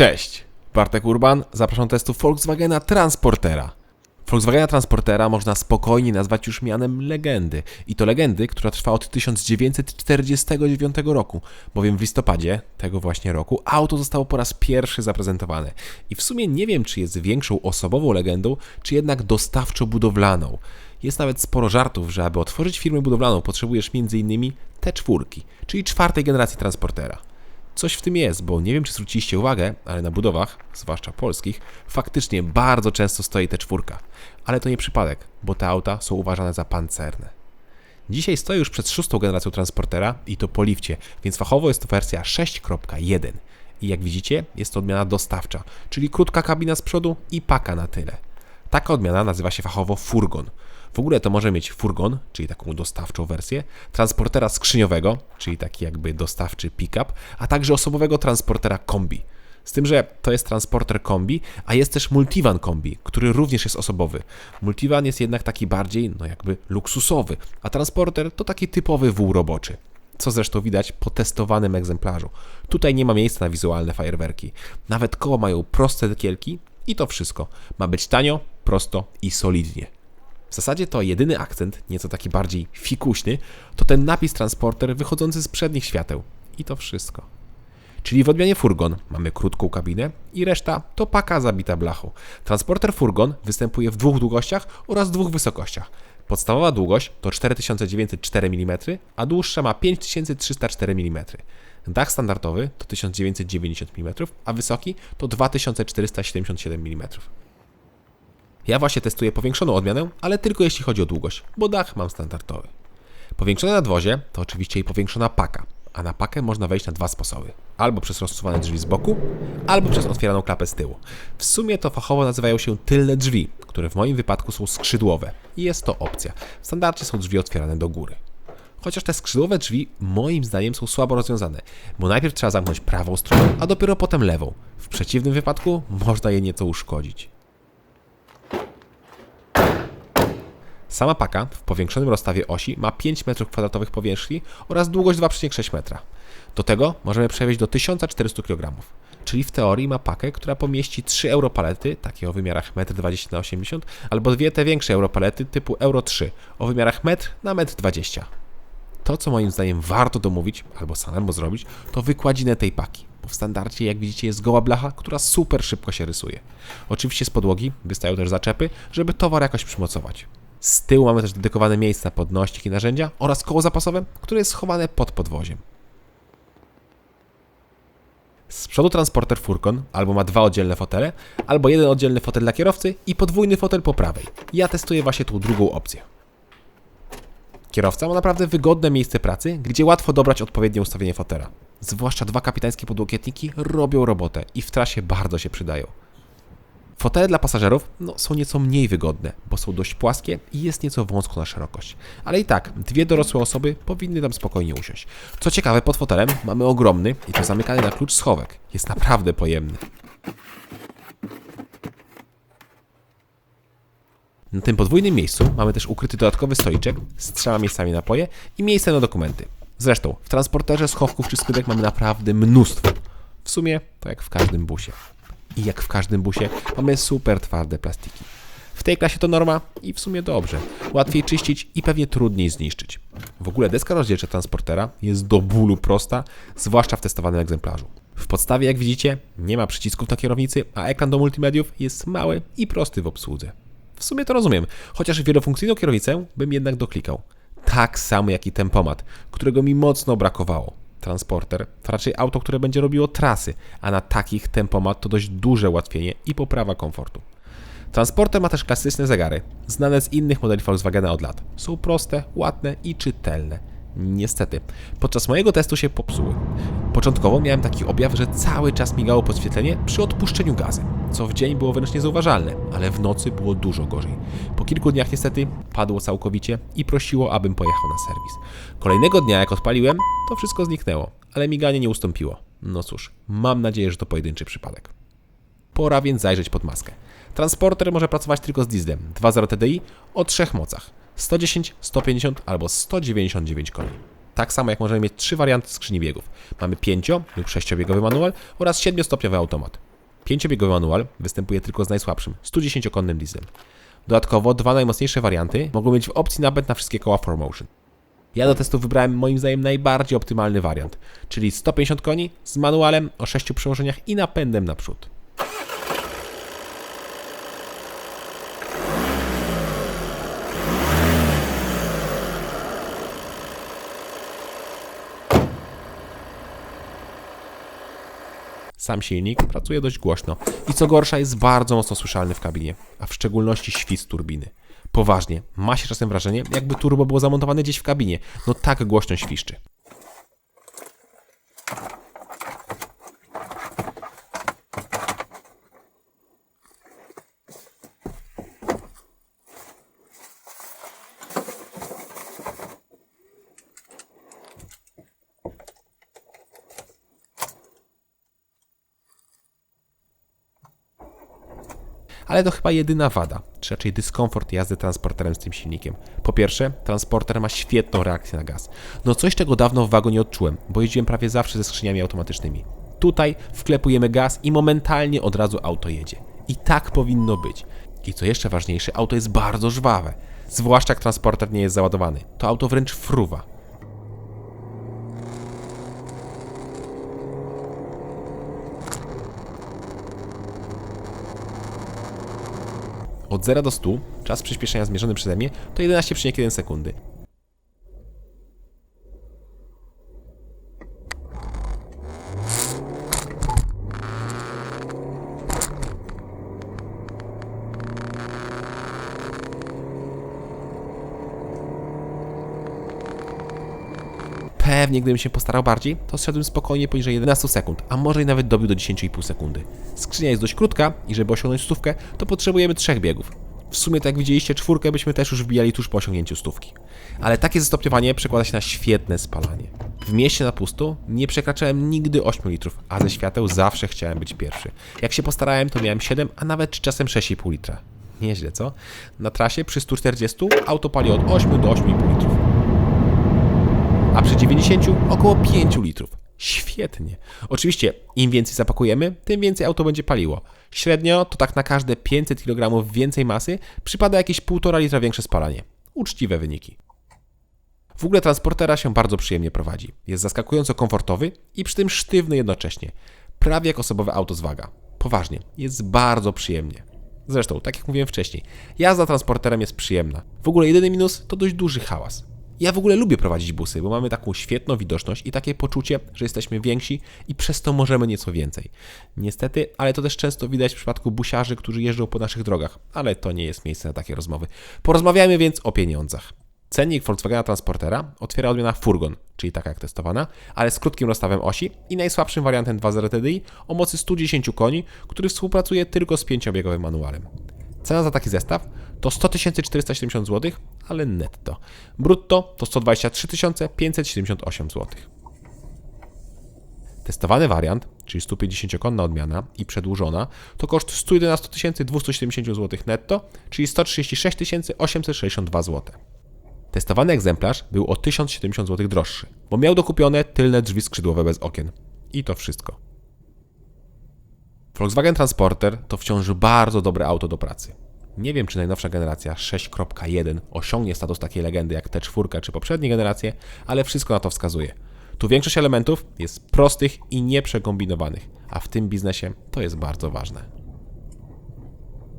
Cześć, Bartek Urban, zapraszam do testu Volkswagena Transportera. Volkswagena Transportera można spokojnie nazwać już mianem legendy. I to legendy, która trwa od 1949 roku, bowiem w listopadzie tego właśnie roku auto zostało po raz pierwszy zaprezentowane. I w sumie nie wiem, czy jest większą osobową legendą, czy jednak dostawczo-budowlaną. Jest nawet sporo żartów, że aby otworzyć firmę budowlaną potrzebujesz m.in. T4, czyli czwartej generacji transportera. Coś w tym jest, bo nie wiem, czy zwróciliście uwagę, ale na budowach, zwłaszcza polskich, faktycznie bardzo często stoi te czwórka. Ale to nie przypadek, bo te auta są uważane za pancerne. Dzisiaj stoję już przed szóstą generacją transportera i to po lifcie, więc fachowo jest to wersja 6.1. I jak widzicie, jest to odmiana dostawcza, czyli krótka kabina z przodu i paka na tyle. Taka odmiana nazywa się fachowo furgon. W ogóle to może mieć furgon, czyli taką dostawczą wersję, transportera skrzyniowego, czyli taki jakby dostawczy pick-up, a także osobowego transportera kombi. Z tym, że to jest transporter kombi, a jest też multivan kombi, który również jest osobowy. Multivan jest jednak taki bardziej, no jakby luksusowy, a transporter to taki typowy wół roboczy. Co zresztą widać po testowanym egzemplarzu. Tutaj nie ma miejsca na wizualne fajerwerki. Nawet koła mają proste dekielki i to wszystko. Ma być tanio, prosto i solidnie. W zasadzie to jedyny akcent, nieco taki bardziej fikuśny, to ten napis transporter wychodzący z przednich świateł. I to wszystko. Czyli w odmianie furgon mamy krótką kabinę i reszta to paka zabita blachą. Transporter furgon występuje w dwóch długościach oraz dwóch wysokościach. Podstawowa długość to 4904 mm, a dłuższa ma 5304 mm. Dach standardowy to 1990 mm, a wysoki to 2477 mm. Ja właśnie testuję powiększoną odmianę, ale tylko jeśli chodzi o długość, bo dach mam standardowy. Powiększone nadwozie to oczywiście i powiększona paka, a na pakę można wejść na dwa sposoby. Albo przez rozsuwane drzwi z boku, albo przez otwieraną klapę z tyłu. W sumie to fachowo nazywają się tylne drzwi, które w moim wypadku są skrzydłowe i jest to opcja. W standardzie są drzwi otwierane do góry. Chociaż te skrzydłowe drzwi moim zdaniem są słabo rozwiązane, bo najpierw trzeba zamknąć prawą stronę, a dopiero potem lewą. W przeciwnym wypadku można je nieco uszkodzić. Sama paka w powiększonym rozstawie osi ma 5 m2 powierzchni oraz długość 2,6 metra. Do tego możemy przewieźć do 1400 kg, czyli w teorii ma pakę, która pomieści 3 europalety, takie o wymiarach 1,20 m na 80 albo dwie te większe europalety typu Euro 3 o wymiarach 1 na 1,20 m. To, co moim zdaniem warto domówić albo samemu zrobić, to wykładzinę tej paki. Bo w standardzie, jak widzicie, jest goła blacha, która super szybko się rysuje. Oczywiście z podłogi wystają też zaczepy, żeby towar jakoś przymocować. Z tyłu mamy też dedykowane miejsca na podnośnik i narzędzia oraz koło zapasowe, które jest schowane pod podwoziem. Z przodu transporter Furgon albo ma dwa oddzielne fotele, albo jeden oddzielny fotel dla kierowcy i podwójny fotel po prawej. Ja testuję właśnie tą drugą opcję. Kierowca ma naprawdę wygodne miejsce pracy, gdzie łatwo dobrać odpowiednie ustawienie fotela. Zwłaszcza dwa kapitańskie podłokietniki robią robotę i w trasie bardzo się przydają. Fotele dla pasażerów no, są nieco mniej wygodne, bo są dość płaskie i jest nieco wąsko na szerokość. Ale i tak, dwie dorosłe osoby powinny tam spokojnie usiąść. Co ciekawe, pod fotelem mamy ogromny i to zamykany na klucz schowek. Jest naprawdę pojemny. Na tym podwójnym miejscu mamy też ukryty dodatkowy stoliczek z trzema miejscami na napoje i miejsce na dokumenty. Zresztą w transporterze schowków czy skrytek mamy naprawdę mnóstwo. W sumie to jak w każdym busie. I jak w każdym busie mamy super twarde plastiki. W tej klasie to norma i w sumie dobrze. Łatwiej czyścić i pewnie trudniej zniszczyć. W ogóle deska rozdzielcza transportera jest do bólu prosta, zwłaszcza w testowanym egzemplarzu. W podstawie, jak widzicie, nie ma przycisków na kierownicy, a ekran do multimediów jest mały i prosty w obsłudze. W sumie to rozumiem, chociaż wielofunkcyjną kierownicę bym jednak doklikał. Tak samo jak i tempomat, którego mi mocno brakowało. Transporter to raczej auto, które będzie robiło trasy, a na takich tempomat to dość duże ułatwienie i poprawa komfortu. Transporter ma też klasyczne zegary, znane z innych modeli Volkswagena od lat. Są proste, ładne i czytelne. Niestety, podczas mojego testu się popsuły. Początkowo miałem taki objaw, że cały czas migało podświetlenie przy odpuszczeniu gazy, co w dzień było wręcz niezauważalne, ale w nocy było dużo gorzej. Po kilku dniach niestety padło całkowicie i prosiło, abym pojechał na serwis. Kolejnego dnia, jak odpaliłem, to wszystko zniknęło, ale miganie nie ustąpiło. No cóż, mam nadzieję, że to pojedynczy przypadek. Pora więc zajrzeć pod maskę. Transporter może pracować tylko z dieslem 2.0 TDI o trzech mocach 110, 150 albo 199 koni. Tak samo jak możemy mieć trzy warianty skrzyni biegów. Mamy 5 lub 6-biegowy manual oraz 7-stopniowy automat. Pięciobiegowy manual występuje tylko z najsłabszym, 110-konnym dieslem. Dodatkowo dwa najmocniejsze warianty mogą mieć w opcji napęd na wszystkie koła 4Motion. Ja do testu wybrałem moim zdaniem najbardziej optymalny wariant, czyli 150 koni z manualem o 6 przełożeniach i napędem naprzód. Sam silnik pracuje dość głośno i co gorsza jest bardzo mocno słyszalny w kabinie, a w szczególności świst turbiny. Poważnie, ma się czasem wrażenie, jakby turbo było zamontowane gdzieś w kabinie. No tak głośno świszczy. Ale to chyba jedyna wada, czy raczej dyskomfort jazdy transporterem z tym silnikiem. Po pierwsze, transporter ma świetną reakcję na gaz. No coś, czego dawno w wagonie odczułem, bo jeździłem prawie zawsze ze skrzyniami automatycznymi. Tutaj wklepujemy gaz i momentalnie od razu auto jedzie. I tak powinno być. I co jeszcze ważniejsze, auto jest bardzo żwawe. Zwłaszcza jak transporter nie jest załadowany. To auto wręcz fruwa. Od 0 do 100 czas przyspieszenia zmierzony przeze mnie to 11,1 sekundy. Pewnie gdybym się postarał bardziej, to zszedłbym spokojnie poniżej 11 sekund, a może i nawet dobił do 10,5 sekundy. Skrzynia jest dość krótka i żeby osiągnąć stówkę, to potrzebujemy trzech biegów. W sumie, tak jak widzieliście, czwórkę byśmy też już wbijali tuż po osiągnięciu stówki. Ale takie zestopniowanie przekłada się na świetne spalanie. W mieście na pustu nie przekraczałem nigdy 8 litrów, a ze świateł zawsze chciałem być pierwszy. Jak się postarałem, to miałem 7, a nawet czasem 6,5 litra. Nieźle, co? Na trasie przy 140 auto pali od 8 do 8,5 litrów a przy 90 około 5 litrów. Świetnie. Oczywiście, im więcej zapakujemy, tym więcej auto będzie paliło. Średnio to tak na każde 500 kg więcej masy przypada jakieś 1,5 litra większe spalanie. Uczciwe wyniki. W ogóle transportera się bardzo przyjemnie prowadzi. Jest zaskakująco komfortowy i przy tym sztywny jednocześnie. Prawie jak osobowe auto z waga. Poważnie, jest bardzo przyjemnie. Zresztą, tak jak mówiłem wcześniej, jazda transporterem jest przyjemna. W ogóle jedyny minus to dość duży hałas. Ja w ogóle lubię prowadzić busy, bo mamy taką świetną widoczność i takie poczucie, że jesteśmy więksi i przez to możemy nieco więcej. Niestety, ale to też często widać w przypadku busiarzy, którzy jeżdżą po naszych drogach, ale to nie jest miejsce na takie rozmowy. Porozmawiajmy więc o pieniądzach. Cennik Volkswagena Transportera otwiera odmiana Furgon, czyli taka jak testowana, ale z krótkim rozstawem osi i najsłabszym wariantem 2.0 TDI o mocy 110 koni, który współpracuje tylko z pięciobiegowym manualem. Cena za taki zestaw to 100 470 zł, ale netto. Brutto to 123 578 zł. Testowany wariant, czyli 150-konna odmiana i przedłużona, to koszt 111 270 zł netto, czyli 136 862 zł. Testowany egzemplarz był o 1070 zł droższy, bo miał dokupione tylne drzwi skrzydłowe bez okien. I to wszystko. Volkswagen Transporter to wciąż bardzo dobre auto do pracy. Nie wiem, czy najnowsza generacja 6.1 osiągnie status takiej legendy jak T4 czy poprzednie generacje, ale wszystko na to wskazuje. Tu większość elementów jest prostych i nieprzekombinowanych, a w tym biznesie to jest bardzo ważne.